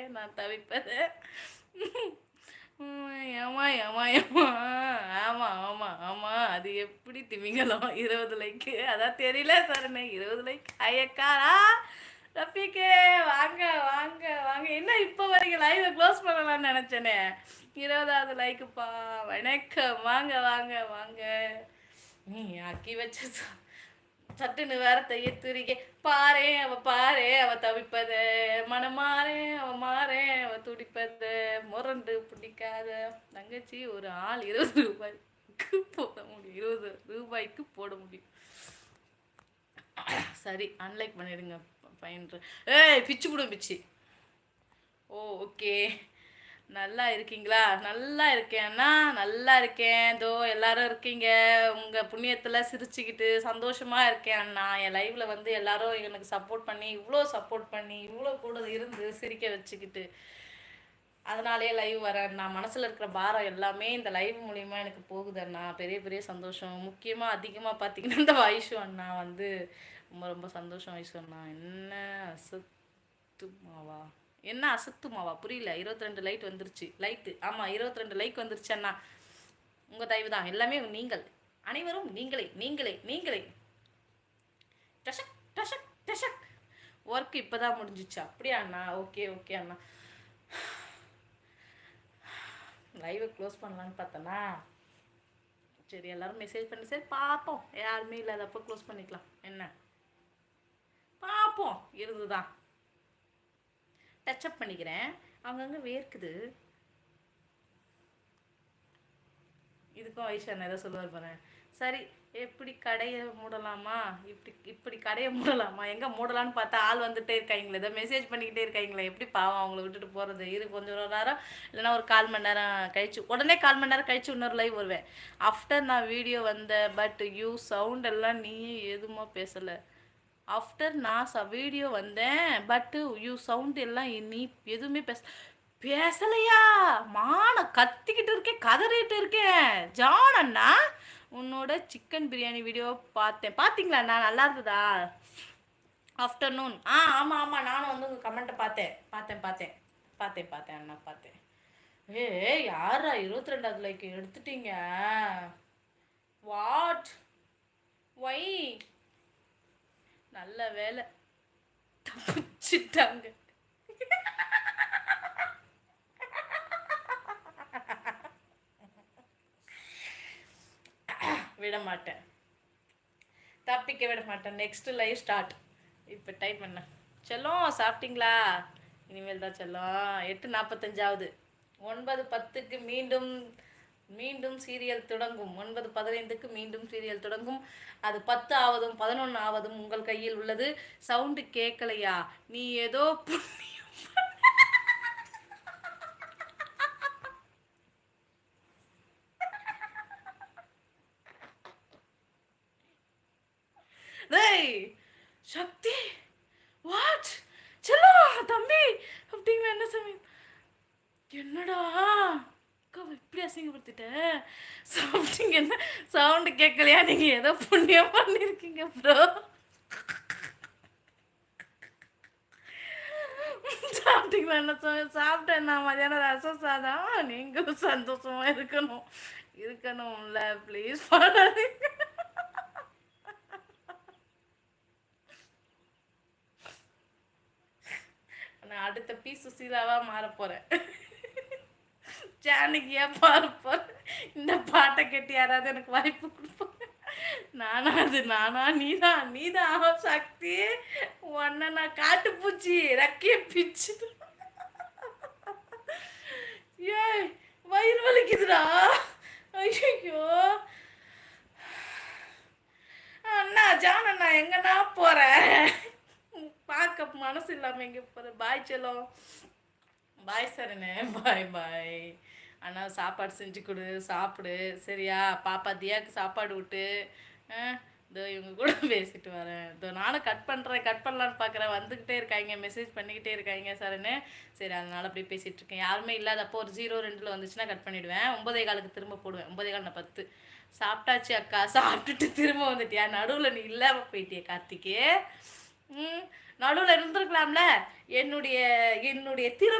மாறே நான் தவிப்பது. ஏமா ஏமா ஏமா ஆமாம் ஆமாம் ஆமாம் அது எப்படி திமிங்கலம்? இருபது லைக்கு அதான் தெரியல சரணே இருபது லைக் ஐயக்காரா ரஃபிகே வாங்க வாங்க வாங்க. என்ன இப்போ வரைக்கும் லைவை க்ளோஸ் பண்ணலாம்னு நினச்சேனே. இருபதாவது லைக்குப்பா வணக்கம். வாங்க வாங்க வாங்க. நீ ஆக்கி வச்சு சட்டுன்னு வேற தைய துரிக்க பாரே அவ பாரே அவ தவிப்பத. மனமாறே அவ மாறே அவ துடிப்பத. முரண்டு பிடிக்காத தங்கச்சி ஒரு ஆள் இருபது ரூபாய்க்கு போட முடியும். இருபது ரூபாய்க்கு போட முடியும். சரி அன்லைக் பண்ணிடுங்க பையன் ஏய் பிச்சு விடும் பிச்சு. ஓ ஓகே. நல்லா இருக்கீங்களா? நல்லா இருக்கேன்னா நல்லா இருக்கேன். இதோ எல்லாரும் இருக்கீங்க. உங்கள் புண்ணியத்தில் சிரிச்சுக்கிட்டு சந்தோஷமாக இருக்கேன் அண்ணா. என் லைவில் வந்து எல்லாரும் எனக்கு சப்போர்ட் பண்ணி இவ்வளோ சப்போர்ட் பண்ணி இவ்வளோ கூட இருந்து சிரிக்க வச்சுக்கிட்டு அதனாலே லைவ் வரேன் நான் மனசில் இருக்கிற பாரம் எல்லாமே இந்த லைவ் மூலிமா எனக்கு போகுது அண்ணா. பெரிய பெரிய சந்தோஷம். முக்கியமாக அதிகமாக பார்த்தீங்கன்னா இந்த வைஷு அண்ணா வந்து ரொம்ப ரொம்ப சந்தோஷம் வைஷு அண்ணா. என்ன அசத்துமாவா என்ன அசத்துமாவா புரியல. இருபத்தி ரெண்டு லைட் வந்துருச்சு. லைட்டு ஆமாம் இருபத்தி ரெண்டு லைக் வந்துருச்சு அண்ணா. உங்கள் தயவு தான். எல்லாமே நீங்கள். அனைவரும் நீங்களே நீங்களே நீங்களே. டஷக் டஷக் டஷக் ஒர்க் இப்போ தான் முடிஞ்சிச்சு. அப்படியா அண்ணா? ஓகே ஓகே அண்ணா. லைவை க்ளோஸ் பண்ணலான்னு பார்த்தேன்னா சரி எல்லோரும் மெசேஜ் பண்ணி. சரி பார்ப்போம் யாருமே இல்லாதப்போ க்ளோஸ் பண்ணிக்கலாம். என்ன? பார்ப்போம் இருந்துதான். டச்சப் பண்ணிக்கிறேன். அங்கங்கே வேர்க்குது. இதுக்கும் ஐஷா ஏதோ சொல்லுவார் பாரு சரி எப்படி கடையை மூடலாமா? இப்படி இப்படி கடையை மூடலாமா? எங்கே மூடலான்னு பார்த்தா ஆள் வந்துகிட்டே இருக்காங்களே. ஏதோ மெசேஜ் பண்ணிக்கிட்டே இருக்காங்களே. எப்படி பாவம் அவங்கள விட்டுட்டு போகிறது இரு கொஞ்சம் ஒரு நேரம். இல்லைன்னா ஒரு கால் மணி நேரம் கழிச்சு. உடனே கால் மணி நேரம் கழிச்சு இன்னொரு லைவ் வருவேன். ஆஃப்டர் நான் வீடியோ வந்தேன் பட் யூ சவுண்ட் எல்லாம் நீ எதுவுமா பேசலை. ஆஃப்டர் நான் ச வீடியோ வந்தேன் பட்டு யூ சவுண்ட் எல்லாம் நீ எதுவுமே பேச பேசலையா? மான கத்திக்கிட்டு இருக்கேன் கதறிட்டு இருக்கேன். ஜான் அண்ணா உன்னோட சிக்கன் பிரியாணி வீடியோ பார்த்தேன். பார்த்தீங்களா நான் நல்லா இருந்ததா? ஆஃப்டர்நூன் ஆ ஆமாம் ஆமாம் நானும் வந்து உங்கள் கமெண்ட்டை பார்த்தேன். பார்த்தேன் பார்த்தேன். பார்த்தேன் பார்த்தேன் அண்ணா பார்த்தேன். ஏ யாரா இருபத்தி ரெண்டாவது லைக் எடுத்துட்டீங்க. வாட் ஒய் நல்ல வேலை. தப்பிச்சிட்டாங்க. விட மாட்டேன். தப்பிக்க விட மாட்டேன். நெக்ஸ்ட் லைவ் ஸ்டார்ட் இப்போ டைப் பண்ண. செல்லம் சாப்பிட்டீங்களா? இனிமேல் தான் செல்லம். எட்டு நாற்பத்தஞ்சாவது ஒன்பது பத்துக்கு மீண்டும் மீண்டும் சீரியல் தொடங்கும். ஒன்பது பதினைந்துக்கு மீண்டும் சீரியல் தொடங்கும். அது பத்து ஆவதும் பதினொன்று ஆவதும் உங்கள் கையில் உள்ளது. சவுண்டு கேட்கலையா நீ ஏதோ சக்தி வாட் செல்லோ தம்பி அப்படிங்கிற என்ன சமயம்? என்னடா? இப்படி அசிங்கப்படுத்திட்டேன் சாப்பிட்டீங்க என்ன? சவுண்டு கேட்கலையா? நீங்கள் ஏதோ புண்ணியம் பண்ணியிருக்கீங்க ப்ரோ சாப்பிட்டீங்களா என்ன சாப்பிட்டேன் நான் மதியானம் ரசம் சாதம். நீங்களும் சந்தோஷமாக இருக்கணும். இருக்கணும்ல ப்ளீஸ் பண்ணாதீங்க நான் அடுத்த பீஸ் சுசீலாவாக மாற போகிறேன் ஜானகியா பார்ப்போம் இந்த பாட்டை கட்டி யாராவது எனக்கு வாய்ப்பு கொடுப்போம் நானா அது நானா நீதான் நீதான் சக்தி. உன்ன நான் காட்டுப்பூச்சி ரக்கிய பிச்சு. ஏய் வயிறு வலிக்குதுடா. ஐயோ அண்ணா ஜான் அண்ணா எங்கண்ணா போகிறேன் பார்க்க மனசு இல்லாமல் எங்கே போகிற பாய் செல்லும். பாய் சரணே பாய் பாய் ஆனால் சாப்பாடு செஞ்சு கொடு சாப்பிடு. சரியா? பாப்பா தியாவுக்கு சாப்பாடு விட்டு இதோ இவங்க கூட பேசிட்டு வரேன். இதோ நானும் கட் பண்ணுறேன் கட் பண்ணலான்னு பார்க்குறேன் வந்துக்கிட்டே இருக்காங்க மெசேஜ் பண்ணிக்கிட்டே இருக்காங்க சார்னு சரி அதனால் அப்படியே பேசிகிட்டு இருக்கேன். யாருமே இல்லாதப்போ ஒரு ஜீரோ ரெண்டில் வந்துச்சுன்னா கட் பண்ணிவிடுவேன் ஒன்பதே காலுக்கு திரும்ப போடுவேன். ஒன்பதே கால் நான் பத்து. சாப்பிட்டாச்சு அக்கா. சாப்பிட்டுட்டு திரும்ப வந்துட்டியா? நடுவில் நீ இல்லாமல் போயிட்டியே கார்த்திக்கு. நடுவில் இருந்திருக்கலாம்ல. என்னுடைய என்னுடைய திரு